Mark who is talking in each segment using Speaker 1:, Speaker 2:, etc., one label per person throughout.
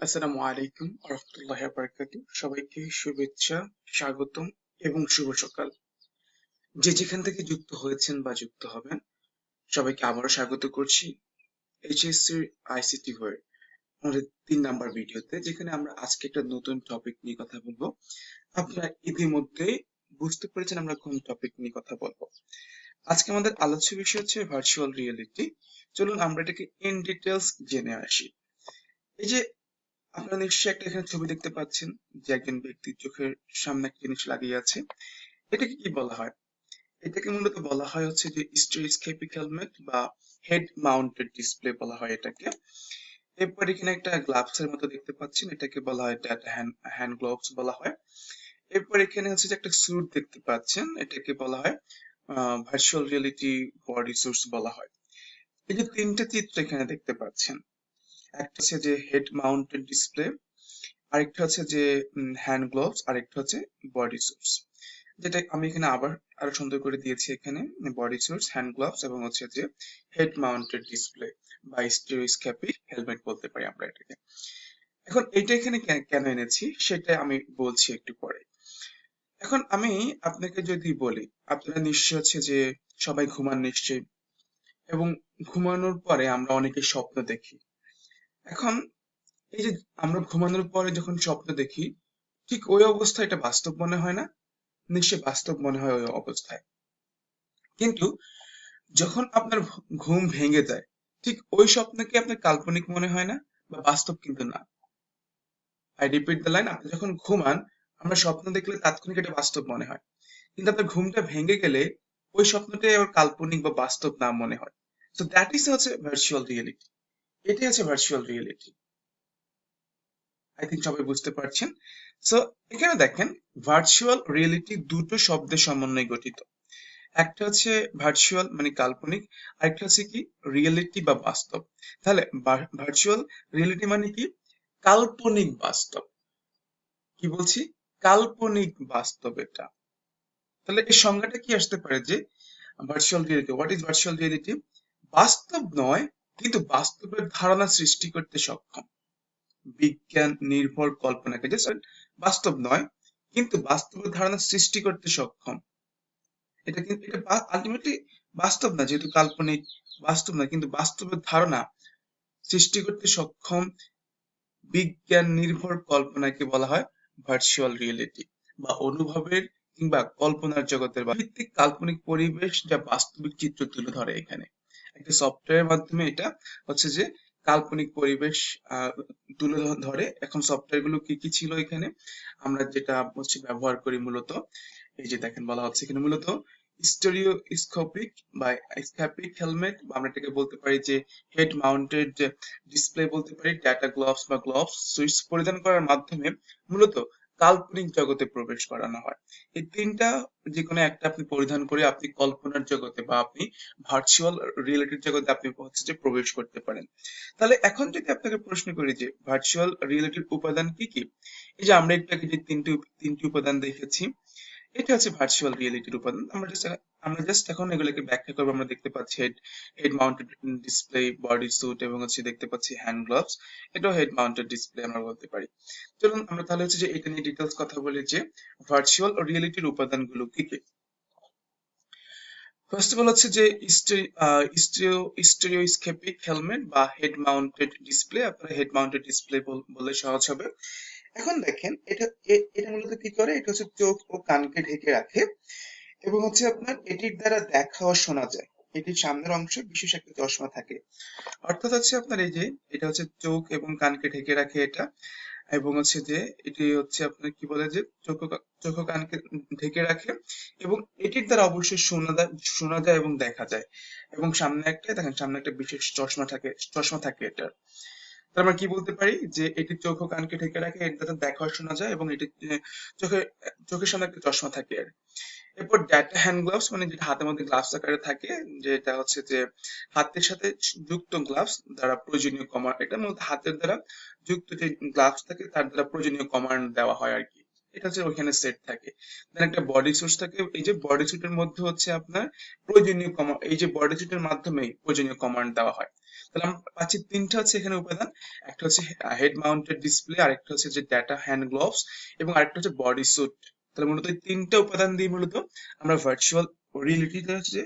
Speaker 1: আসসালামু আলাইকুম রহমতুল্লাহ বারাকাতু সবাইকে শুভেচ্ছা, স্বাগতম এবং শুভ সকাল। যে যেখান থেকে যুক্ত হয়েছেন বা যুক্ত হবেন, সবাইকে আবারও স্বাগত করছি এইচএসসি আইসিটি হয়ে আমাদের তিন নাম্বার ভিডিওতে, যেখানে আমরা আজকে একটা নতুন টপিক নিয়ে কথা বলব। আপনারা ইতিমধ্যে বুঝতে পেরেছেন আমরা কোন টপিক নিয়ে কথা বলব। আজকে আমাদের আলোচ্য বিষয় হচ্ছে ভার্চুয়াল রিয়েলিটি চলুন আমরা এটাকে ইন ডিটেলস জেনে আসি। এই যে আপনারা নিশ্চয়ই একটা এখানে ছবি দেখতে পাচ্ছেন যে একজন ব্যক্তির চোখের সামনে একটা জিনিস লাগিয়ে আছে। এটাকে কি বলা হয়? এটাকে মূলত বলা হয় হচ্ছে যে স্টেরিস্কেপিক হেলমেট বা হেড মাউন্টেড ডিসপ্লে বলা হয় এটাকে। এরপর এখানে একটা গ্লাভস এর মতো দেখতে পাচ্ছেন, এটাকে বলা হয় ডাটা হ্যান্ড হ্যান্ড গ্লোভস বলা হয়। এরপর এখানে হচ্ছে যে একটা স্যুট দেখতে পাচ্ছেন, এটাকে বলা হয় ভার্চুয়াল রিয়েলিটি বডি সুটস বলা হয়। এই যে তিনটা চিত্র এখানে দেখতে পাচ্ছেন একটা হচ্ছে যে হেড মাউন্টেড ডিসপ্লে আরেকটা হচ্ছে যে হ্যান্ড গ্লোভস আরেকটা হচ্ছে বডি সুটস যেটা আমি এখানে আবার আরও সুন্দর করে দিয়েছি এখানে বডি সুটস হ্যান্ড গ্লোভস এবং হচ্ছে যে হেড মাউন্টেড ডিসপ্লে বা স্টেরিওস্কোপিক হেলমেট বলতে পারি আমরা এটাকে। এখন এটা এখানে কেন এনেছি সেটা আমি বলছি একটু পরে। এখন আমি আপনাকে যদি বলি, আপনারা নিশ্চয় হচ্ছে যে সবাই ঘুমান নিশ্চয়ই। এবং ঘুমানোর পরে আমরা অনেকে স্বপ্ন দেখি। এখন এই যে আমরা ঘুমানোর পরে যখন স্বপ্ন দেখি, ঠিক ওই অবস্থায় এটা বাস্তব মনে হয় না? নিশ্চয় বাস্তব মনে হয় ওই অবস্থায়। কিন্তু যখন আপনার ঘুম ভেঙে যায়, ঠিক ওই স্বপ্নকে আপনার কাল্পনিক মনে হয় না? বা বাস্তব কিন্তু না? আই রিপিট দ্য লাইন আপনি যখন ঘুমান, আমরা স্বপ্ন দেখলে তাৎক্ষণিক এটা বাস্তব মনে হয়। কিন্তু আপনার ঘুমটা ভেঙে গেলে ওই স্বপ্নটাই আবার কাল্পনিক বা বাস্তব না মনে হয়। সো দ্যাট ইজ হচ্ছে ভার্চুয়াল রিয়েলিটি এটাই হচ্ছে ভার্চুয়াল রিয়েলিটি আই থিঙ্ক সবাই বুঝতে পারছেন। সো এখানে দেখেন ভার্চুয়াল রিয়েলিটি দুটো শব্দের সমন্বয়ে গঠিত। একটা হচ্ছে ভার্চুয়াল মানে কাল্পনিক, আরেকটা হচ্ছে কি রিয়েলিটি বা বাস্তব। তাহলে ভার্চুয়াল রিয়েলিটি মানে কি? কাল্পনিক বাস্তব। কি বলছি? কাল্পনিক বাস্তব এটা। তাহলে এই সংজ্ঞাটা কি আসতে পারে যে virtual reality what is virtual reality বাস্তব নয় কিন্তু বাস্তবের ধারণা সৃষ্টি করতে সক্ষম। বিজ্ঞান নির্ভর কল্পনাকে যে বাস্তব নয়, কিন্তু বাস্তবের ধারণা সৃষ্টি করতে সক্ষম। এটা কিন্তু, এটা আলটিমেটলি বাস্তব না, যেহেতু কাল্পনিক বাস্তব না, কিন্তু বাস্তবের ধারণা সৃষ্টি করতে সক্ষম বিজ্ঞান নির্ভর কল্পনাকে বলা হয় ভার্চুয়াল রিয়েলিটি বা অনুভবের কিংবা কল্পনার জগতের ভিত্তিক কাল্পনিক পরিবেশ যা বাস্তবিক চিত্র তুলে ধরে এখানে। একটা সফটওয়্যারের মাধ্যমে এটা হচ্ছে যে কাল্পনিক পরিবেশ তুলে ধরে। এখন সফটওয়্যারগুলো কি কি ছিল এখানে? আমরা যেটা হচ্ছে ব্যবহার করি মূলত, এই যে দেখেন বলা হচ্ছে এখানে মূলত স্টেরিওস্কোপিক বা স্ক্যাপিক হেলমেট বা আমরা এটাকে বলতে পারি যে হেড মাউন্টেড ডিসপ্লে বলতে পারি ডাটা গ্লোভস বা গ্লোভস সুইচ পরিধান করার মাধ্যমে মূলত কাল্পনিক জগতে প্রবেশ করানো হয়। এই তিনটা যে কোনো একটা আপনি পরিধান করে আপনি কল্পনার জগতে বা আপনি ভার্চুয়াল রিয়েলিটির জগতে আপনি হচ্ছে যে প্রবেশ করতে পারেন। তাহলে এখন যদি আপনাকে প্রশ্ন করি যে ভার্চুয়াল রিয়েলিটির উপাদান কি কি? এই যে আমরা একটু যে তিনটি তিনটি উপাদান দেখেছি, এটা হচ্ছে ভার্চুয়াল রিয়েলিটির উপাদান। আমরা আমরা জাস্ট এখন এগুলোকে ব্যাখ্যা করব। আমরা দেখতে পাচ্ছি head head mounted display body suit এবং হচ্ছে দেখতে পাচ্ছি হ্যান্ড গ্লাভস এটাও হেড মাউন্টেড ডিসপ্লে আমরা বলতে পারি। চলুন আমরা তাহলে হচ্ছে যে এটা নিয়ে ডিটেলস কথা বলি যে ভার্চুয়াল ও রিয়েলিটির উপাদানগুলো কি কি? ফার্স্ট অফ অল হচ্ছে যে স্টেরিওস্কোপিক হেলমেট বা হেড মাউন্টেড ডিসপ্লে আপনারা হেড মাউন্টেড ডিসপ্লে বললে সহজ হবে। এখন দেখেন এটা এটা মূলত কি করে? এটা হচ্ছে চোখ ও কানকে ঢেকে রাখে। এবং হচ্ছে আপনার এটির দ্বারা দেখা ও শোনা যায়। এটির সামনের অংশে বিশেষ একটা চশমা থাকে। অর্থাৎ হচ্ছে আপনার এই যে, এটা হচ্ছে চোখ এবং কানকে ঢেকে রাখে এটা। এবং হচ্ছে যে, এটি হচ্ছে আপনার কি বলে যে, চোখ চোখ কানকে ঢেকে রাখে এবং এটির দ্বারা অবশ্যই শোনা যায় শোনা যায় এবং দেখা যায়। এবং সামনে একটা, দেখেন সামনে একটা বিশেষ চশমা থাকে চশমা থাকে এটার। তার আমরা কি বলতে পারি যে, এটি চোখ কানকে ঢেকে রাখে, এর দ্বারা দেখা শোনা যায় এবং এটি চোখে, চোখের সামনে একটা চশমা থাকে আর এরপর ডেটা হ্যান্ড গ্লাভস মানে যেটা হাতের মধ্যে গ্লাভস আকারে থাকে, যেটা হচ্ছে যে হাতের সাথে যুক্ত গ্লাভস দ্বারা প্রয়োজনীয় কমান্ড এটা মূলত হাতের দ্বারা যুক্ত যে গ্লাভস থাকে, তার দ্বারা প্রয়োজনীয় কমান্ড দেওয়া হয় আর কি। এটা হচ্ছে ওইখানে সেট থাকে। দেন একটা বডি সোর্স থাকে, এই যে বডি সুটের মধ্যে হচ্ছে আপনার প্রয়োজনীয় কমান্ড এই যে বডি সুটের মাধ্যমেই প্রয়োজনীয় কমান্ড দেওয়া হয়। তাহলে আমরা পাচ্ছি তিনটা হচ্ছে এখানে উপাদান, একটা হচ্ছে হেড মাউন্টেড ডিসপ্লে আরেকটা হচ্ছে যে ডাটা হ্যান্ড গ্লোভস এবং আরেকটা হচ্ছে বডি স্যুট তাহলে মূলত তিনটা উপাদান দিয়ে মূলত আমরা ভার্চুয়াল রিয়েলিটিটা হচ্ছে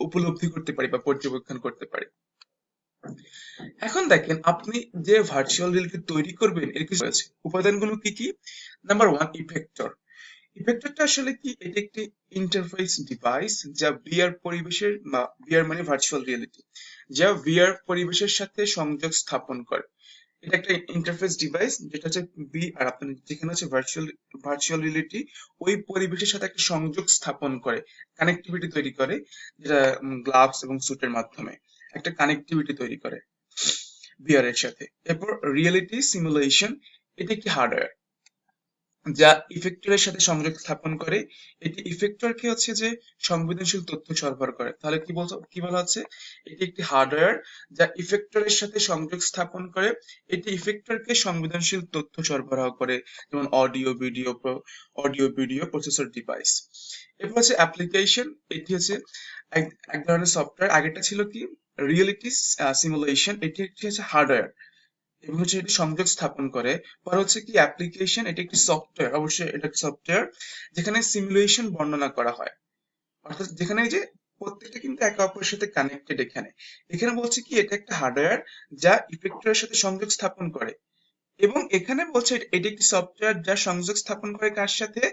Speaker 1: উপলব্ধি করতে পারি বা পর্যবেক্ষণ করতে পারি। এখন দেখেন, আপনি যে ভার্চুয়াল রিয়েলিটি তৈরি করবেন, এর কিছু আছে। উপাদানগুলো কি কি? নাম্বার ওয়ান ইফেক্টর ইফেক্টরটা আসলে কি? এটা একটি ইন্টারফেস ডিভাইস যা ভিআর পরিবেশের, বা ভিআর মানে ভার্চুয়াল রিয়েলিটি যা ভিআর পরিবেশের সাথে সংযোগ স্থাপন করে। এটা একটা ইন্টারফেস ডিভাইস যেটা হচ্ছে বি আর আপনার যেখানে হচ্ছে ভার্চুয়াল ভার্চুয়াল রিয়েলিটি ওই পরিবেশের সাথে একটা সংযোগ স্থাপন করে কানেক্টিভিটি তৈরি করে, যেটা গ্লাভস এবং স্যুটের মাধ্যমে একটা কানেক্টিভিটি তৈরি করে ভিআর এর সাথে। এরপর রিয়েলিটি সিমুলেশন এটা একটি হার্ডওয়্যার যা ইফেক্টরের সাথে সংযোগ স্থাপন করে, এটি ইফেক্টরকে হচ্ছে যে সংবেদনশীল তথ্য সরবরাহ করে। তাহলে কি বলছো কি বলা হচ্ছে? এটি একটি হার্ডওয়্যার যা ইফেক্টরের সাথে সংযোগ স্থাপন করে, এটি ইফেক্টরকে সংবেদনশীল তথ্য সরবরাহ করে, যেমন audio video audio video processor device এরপর হচ্ছে অ্যাপ্লিকেশন এটি হচ্ছে এক ধরনের সফটওয়্যার আগেরটা ছিল কি? রিয়েলিটি সিমুলেশন এটি একটি হচ্ছে হার্ডওয়্যার এবং হচ্ছে সংযোগ স্থাপন করে। হচ্ছে কি অ্যাপ্লিকেশন এটি একটি সফটওয়্যার অবশ্যই এটা সফটওয়্যার যেখানে সিমুলেশন বর্ণনা করা হয়। অর্থাৎ যেখানে যে প্রত্যেকটা কিন্তু একে অপরের সাথে কানেক্টেড এখানে। এখানে বলছে কি এটা একটা হার্ডওয়্যার যা ইফেক্টরের সাথে সংযোগ স্থাপন করে। এবং এখানে বলছে এট- একটি সফটওয়্যার যা সংযোগ স্থাপন করে কার সাথে?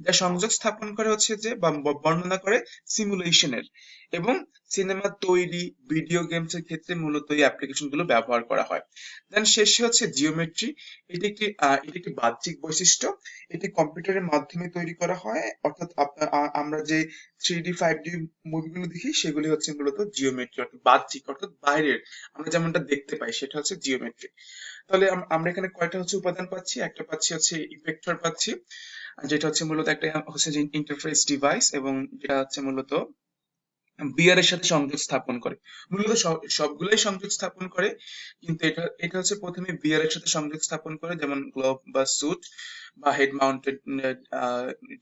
Speaker 1: যা সংযোগ স্থাপন করে হচ্ছে যে বর্ণনা করে সিমুলেশনের এবং সিনেমা তৈরি ভিডিও গেমস এর ক্ষেত্রে মূলত এই অ্যাপ্লিকেশনগুলো ব্যবহার করা হয়। দেন শেষে হচ্ছে জিওমেট্রি এটি একটি এটি একটি বাহ্যিক বৈশিষ্ট্য, এটি কম্পিউটারের মাধ্যমে তৈরি করা হয়, অর্থাৎ আপনার আমরা যে থ্রি ডি ফাইভ ডি মুভিগুলো দেখি, সেগুলি হচ্ছে মূলত জিওমেট্রি অর্থাৎ বাহ্যিক, অর্থাৎ বাইরের। আমরা যেমনটা দেখতে পাই, সেটা হচ্ছে জিওমেট্রি তাহলে আমরা এখানে কয়টা হচ্ছে উপাদান পাচ্ছি? একটা পাচ্ছি হচ্ছে ইফেক্টর পাচ্ছি, যেটা হচ্ছে মূলত একটা হচ্ছে ইন্টারফেস ডিভাইস এবং যেটা হচ্ছে মূলত বিয়ার এর সাথে সংযোগ স্থাপন করে। মূলত সব- সবগুলোই সংযোগ স্থাপন করে, কিন্তু এটা এটা হচ্ছে প্রথমে বিয়ার এর সাথে সংযোগ স্থাপন করে, যেমন গ্লোভ বা স্যুট বা হেড মাউন্টেড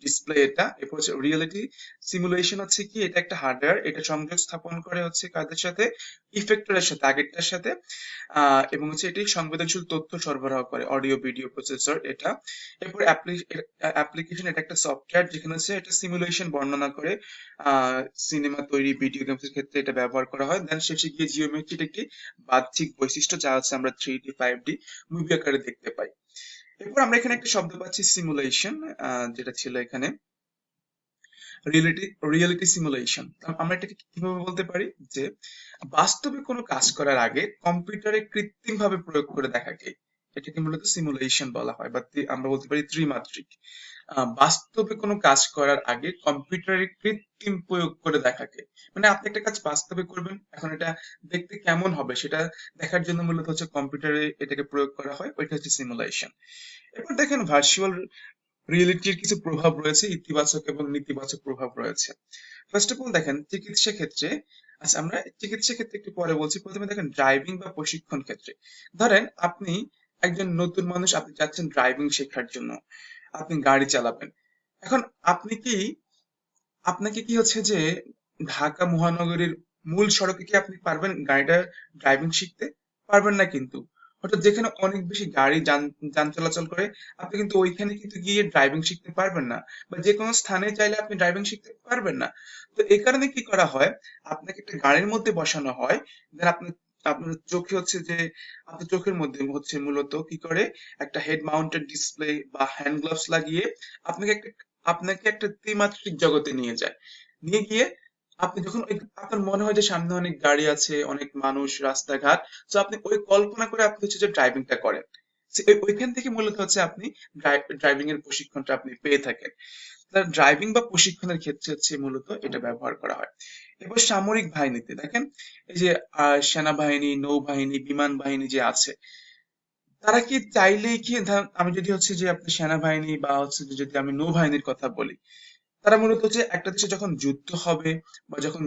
Speaker 1: ডিসপ্লে এটা। এরপর হচ্ছে রিয়েলিটি সিমুলেশন হচ্ছে কি? এটা একটা হার্ডওয়্যার এটা সংযোগ স্থাপন করে হচ্ছে কাদের সাথে? ইফেক্টরের সাথে, আগেরটার সাথে এবং হচ্ছে এটি সংবেদনশীল তথ্য সরবরাহ করে অডিও ভিডিও প্রসেসর এটা। এরপর অ্যাপ্লিকেশন এটা একটা সফটওয়্যার যেখানে হচ্ছে এটা সিমুলেশন বর্ণনা করে সিনেমা তৈরি ভিডিও গেমস এর ক্ষেত্রে এটা ব্যবহার করা হয়। দেন শেষে গিয়ে জিওমেট্রি একটি বাহ্যিক বৈশিষ্ট্য যা হচ্ছে আমরা three D five D movie আকারে দেখতে পাই। এরপর আমরা এখানে একটা শব্দ পাচ্ছি সিমুলেশন যেটা ছিল এখানে। রিয়েলিটি রিয়েলিটি সিমুলেশন আমরা এটাকে কীভাবে বলতে পারি? যে বাস্তবে কোনো কাজ করার আগে কম্পিউটারে কৃত্রিম ভাবে প্রয়োগ করে দেখাকে, এটাকে মূলত সিমুলেশন বলা হয়, বা আমরা বলতে পারি ত্রিমাত্রিক। বাস্তবে কোনো কাজ করার আগে কম্পিউটারে কৃত্রিম প্রয়োগ করে দেখাকে। মানে আপনি একটা কাজ বাস্তবে করবেন, এখন এটা দেখতে কেমন হবে সেটা দেখার জন্য মূলত হচ্ছে কম্পিউটারে এটাকে প্রয়োগ করা হয়, ওইটা হচ্ছে সিমুলেশন এরপর দেখেন ভার্চুয়াল রিয়েলিটির কিছু প্রভাব রয়েছে, ইতিবাচক এবং নেতিবাচক প্রভাব রয়েছে। ফার্স্ট অফ অল দেখেন, চিকিৎসা ক্ষেত্রে আচ্ছা আমরা চিকিৎসা ক্ষেত্রে একটু পরে বলছি, প্রথমে দেখেন ড্রাইভিং বা প্রশিক্ষণ ক্ষেত্রে। ধরেন আপনি একজন নতুন মানুষ, আপনি যাচ্ছেন ড্রাইভিং শেখার জন্য, আপনি গাড়ি চালাবেন। এখন আপনি কি, আপনাকে কি হচ্ছে যে ঢাকা মহানগরীর মূল সড়কে কি আপনি পারবেন গাড়িটা ড্রাইভিং শিখতে? পারবেন না কিন্তু। অর্থাৎ যেখানে অনেক বেশি গাড়ি যান যান চলাচল করে, আপনি কিন্তু ওইখানে কিন্তু গিয়ে ড্রাইভিং শিখতে পারবেন না। বা যে কোনো স্থানে চাইলে আপনি ড্রাইভিং শিখতে পারবেন না। তো এই কারণে কি করা হয়? আপনাকে একটা গাড়ির মধ্যে বসানো হয়। দেন আপনার আপনার চোখে হচ্ছে যে, আপনার চোখের মধ্যে হচ্ছে মূলত কি করে? একটা হেড মাউন্টেড ডিসপ্লে বা হ্যান্ড গ্লাভস লাগিয়ে, আপনাকে একটা আপনাকে একটা ত্রিমাত্রিক জগতে নিয়ে যায়। নিয়ে গিয়ে আপনি যখন ওই আপনার মনে হয় যে সামনে অনেক গাড়ি আছে, অনেক মানুষ, রাস্তাঘাট, তো আপনি ওই কল্পনা করে আপনি হচ্ছে যে ড্রাইভিংটা করেন। ওইখান থেকে মূলত হচ্ছে আপনি ড্রাইভিং এর প্রশিক্ষণটা আপনি পেয়ে থাকেন। ড্রাইভিং বা প্রশিক্ষণের ক্ষেত্রে হচ্ছে মূলত এটা ব্যবহার করা হয়। এবার সামরিক বাহিনীতে দেখেন, এই যে সেনাবাহিনী, নৌবাহিনী, বিমান বাহিনী যে আছে, তারা কি চাইলেই কি আমি যদি হচ্ছে যে আপনি সেনাবাহিনী বা হচ্ছে যদি আমি নৌবাহিনীর কথা বলি তারা মূলত হচ্ছে একটা দেশে যখন যুদ্ধ হবে বা যখন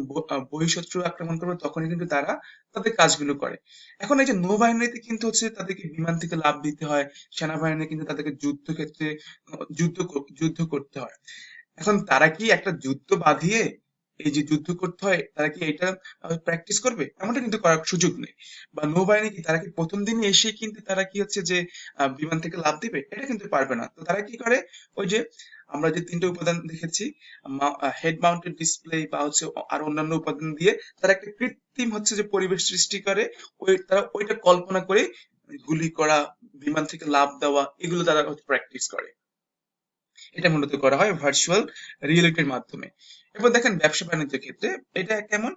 Speaker 1: বহিঃশত্রু আক্রমণ করবে, তখনই কিন্তু তারা তাদের কাজগুলো করে। এখন এই যে নৌবাহিনীতে কিন্তু হচ্ছে তাদেরকে বিমান থেকে লাভ দিতে হয় সেনাবাহিনী কিন্তু তাদেরকে যুদ্ধক্ষেত্রে যুদ্ধ যুদ্ধ করতে হয়। এখন তারা কি একটা যুদ্ধ বাঁধিয়ে এই যে যুদ্ধ করতে হয়, তারা কি এটা প্র্যাকটিস করবে? এমনটা কিন্তু করার সুযোগ নেই। বা নৌবাহিনী কি, তারা কি প্রথম দিনই এসে কিন্তু তারা কি হচ্ছে যে বিমান থেকে লাভ দিবে? এটা কিন্তু পারবে না। তো তারা কি করে? ওই যে আমরা যে তিনটে উপাদান দেখেছি হেড মাউন্টেড ডিসপ্লে বা হচ্ছে আর অন্যান্য উপাদান দিয়ে তারা একটা কৃত্রিম হচ্ছে যে পরিবেশ সৃষ্টি করে, ওই তারা ওইটা কল্পনা করে গুলি করা, বিমান থেকে লাভ দেওয়া, এগুলো তারা প্র্যাকটিস করে। এটা মূলত করা হয় ভার্চুয়াল রিয়েলিটির মাধ্যমে। এবার দেখেন ব্যবসা বাণিজ্যের ক্ষেত্রে এটা কেমন?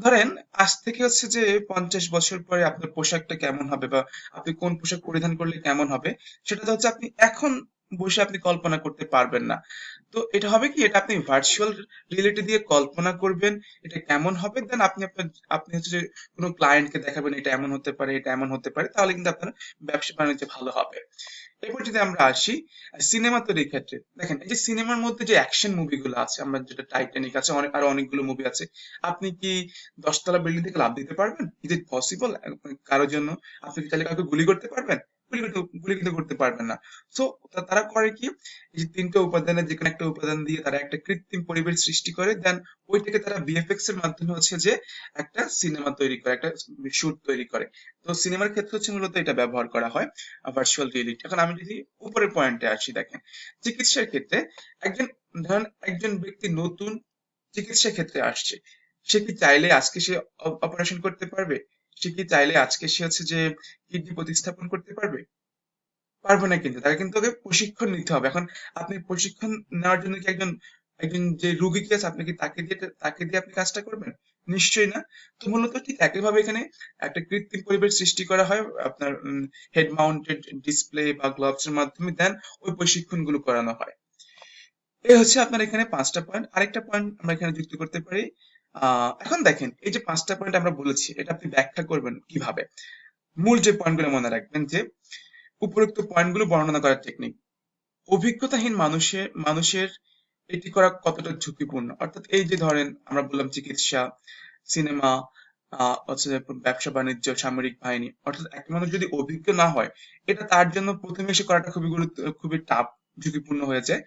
Speaker 1: ধরেন, আজ থেকে হচ্ছে যে পঞ্চাশ বছর পরে আপনার পোশাকটা কেমন হবে বা আপনি কোন পোশাক পরিধান করলে কেমন হবে, সেটা হচ্ছে আপনি এখন বসে আপনি কল্পনা করতে পারবেন না। তো এটা হবে কি? এটা আপনি ভার্চুয়াল রিয়েলিটি দিয়ে কল্পনা করবেন, এটা কেমন হবে? দেন আপনি আপনার, আপনি হচ্ছে যে কোনো ক্লায়েন্টকে দেখাবেন, এটা এমন হতে পারে, এটা এমন হতে পারে, তাহলে কিন্তু আপনার ব্যবসা বাণিজ্য ভালো হবে। এরপর যদি আমরা আসি সিনেমা তৈরির ক্ষেত্রে, দেখেন এই যে সিনেমার মধ্যে যে অ্যাকশন মুভিগুলো আছে, আমরা যেটা টাইটানিক আছে, অনেক, আরও অনেকগুলো মুভি আছে, আপনি কি দশতলা বিল্ডিং থেকে লাভ দিতে পারবেন? ইজ ইট পসিবল কারোর জন্য? আপনি কি চাইলে কাউকে গুলি করতে পারবেন? গুলি করতে গুলি করতে পারবেন না। সো তারা করে কি? এই তিনটা উপাদানের যে কোনো একটা উপাদান দিয়ে তারা একটা কৃত্রিম পরিবেশ সৃষ্টি করে দেন ওইটাকে তারা বিএফএক্স এর মাধ্যমে হচ্ছে যে একটা সিনেমা তৈরি করে, একটা শুট তৈরি করে। তো সিনেমার ক্ষেত্রে হচ্ছে মূলত এটা ব্যবহার করা হয় ভার্চুয়াল রিয়েলিটি এখন আমি যদি উপরের পয়েন্টে আসি, দেখেন। চিকিৎসার ক্ষেত্রে একজন, ধরেন একজন ব্যক্তি নতুন চিকিৎসা ক্ষেত্রে আসছে, সে কি চাইলে আজকে সে অপারেশন করতে পারবে? সে কি চাইলে আজকে সে হচ্ছে যে কিডনি প্রতিস্থাপন করতে পারবে? পারবে না কিন্তু, তাকে কিন্তু ওকে প্রশিক্ষণ নিতে হবে। এখন আপনি প্রশিক্ষণ নেওয়ার জন্য কি একজন একজন যে রুগী কি আছে, আপনি কি তাকে দিয়ে তাকে দিয়ে আপনি কাজটা করবেন? নিশ্চয়ই না। তো মূলত ঠিক একইভাবে এখানে একটা কৃত্রিম পরিবেশ সৃষ্টি করা হয়, আপনার হেড মাউন্টেড ডিসপ্লে বা গ্লাভস এর মাধ্যমে দেন, ওই প্রশিক্ষণগুলো করানো হয়। এই হচ্ছে আপনার এখানে পাঁচটা পয়েন্ট আরেকটা পয়েন্ট আমরা এখানে যুক্ত করতে পারি। এখন দেখেন, এই যে পাঁচটা পয়েন্ট আমরা বলেছি, এটা আপনি ব্যাখ্যা করবেন কীভাবে? মূল যে পয়েন্টগুলো মনে রাখবেন যে, উপরোক্ত পয়েন্টগুলো বর্ণনা করার টেকনিক অভিজ্ঞতাহীন মানুষের মানুষের এটি করা কতটা ঝুঁকিপূর্ণ? অর্থাৎ এই যে ধরেন, আমরা বললাম চিকিৎসা, সিনেমা ব্যবসা, বাণিজ্য, সামরিক বাহিনী, অর্থাৎ এক মানুষ যদি অভিজ্ঞ না হয়, এটা তার জন্য প্রথমে এসে করাটা খুবই গুরুত্ব, খুবই টাফ ঝুঁকিপূর্ণ হয়ে যায়।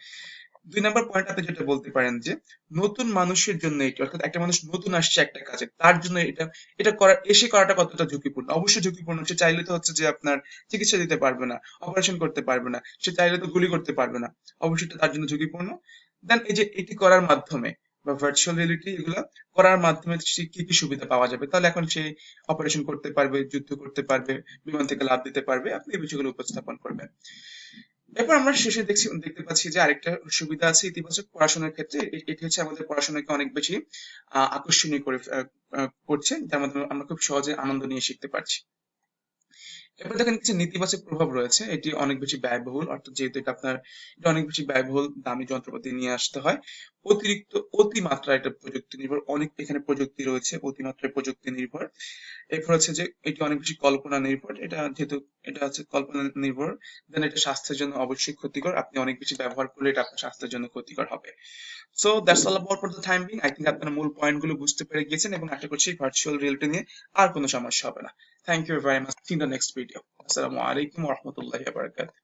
Speaker 1: দুই নম্বর পয়েন্ট আপনি যেটা বলতে পারেন যে, নতুন মানুষের জন্য এটি, অর্থাৎ একটা মানুষ নতুন আসছে একটা কাজে, তার জন্য এটা এটা করা, এসে করাটা কতটা ঝুঁকিপূর্ণ? অবশ্যই ঝুঁকিপূর্ণ। সে চাইলে তো হচ্ছে যে আপনার চিকিৎসা দিতে পারবে না অপারেশন করতে পারবে না, সে চাইলে তো গুলি করতে পারবে না, অবশ্যই এটা তার জন্য ঝুঁকিপূর্ণ। দেন এই যে এটি করার মাধ্যমে বা ভার্চুয়াল রিয়েলিটি এগুলো করার মাধ্যমে সে কি কি সুবিধা পাওয়া যাবে? তাহলে এখন সে অপারেশন করতে পারবে, যুদ্ধ করতে পারবে, বিমান থেকে লাভ দিতে পারবে, আপনি এই বিষয়গুলো উপস্থাপন করবেন। এরপর আমরা শেষে দেখছি, দেখতে পাচ্ছি যে আরেকটা সুবিধা আছে ইতিবাচক পড়াশোনার ক্ষেত্রে। এটি হচ্ছে আমাদের পড়াশোনাকে অনেক বেশি আকর্ষণীয় করে করছে, যার মাধ্যমে আমরা খুব সহজে আনন্দ নিয়ে শিখতে পারছি। এরপর দেখেন কিছু নেতিবাচক প্রভাব রয়েছে। এটি অনেক বেশি ব্যয়বহুল, অর্থাৎ যেহেতু এটা আপনার, এটা অনেক বেশি ব্যয়বহুল, দামি যন্ত্রপাতি নিয়ে আসতে হয়। অতিরিক্ত অতিমাত্রা এটা প্রযুক্তি নির্ভর, অনেক এখানে প্রযুক্তি রয়েছে, অতিমাত্রায় প্রযুক্তি নির্ভর। এরপর হচ্ছে যে এটি অনেক বেশি কল্পনা নির্ভর, এটা যেহেতু, এটা হচ্ছে কল্পনা নির্ভর দেন এটা স্বাস্থ্যের জন্য অবশ্যই ক্ষতিকর। আপনি অনেক বেশি ব্যবহার করলে এটা আপনার স্বাস্থ্যের জন্য ক্ষতিকর হবে। So that's all about for the time being I think আপনারা মূল পয়েন্টগুলো বুঝতে পেরে গিয়েছেন এবং আশা করছি ভার্চুয়াল রিয়েলিটি নিয়ে আর কোনো সমস্যা হবে না। Thank you very much. See you in the next video. Assalamu alaikum wa rahmatullahi wa barakatuh.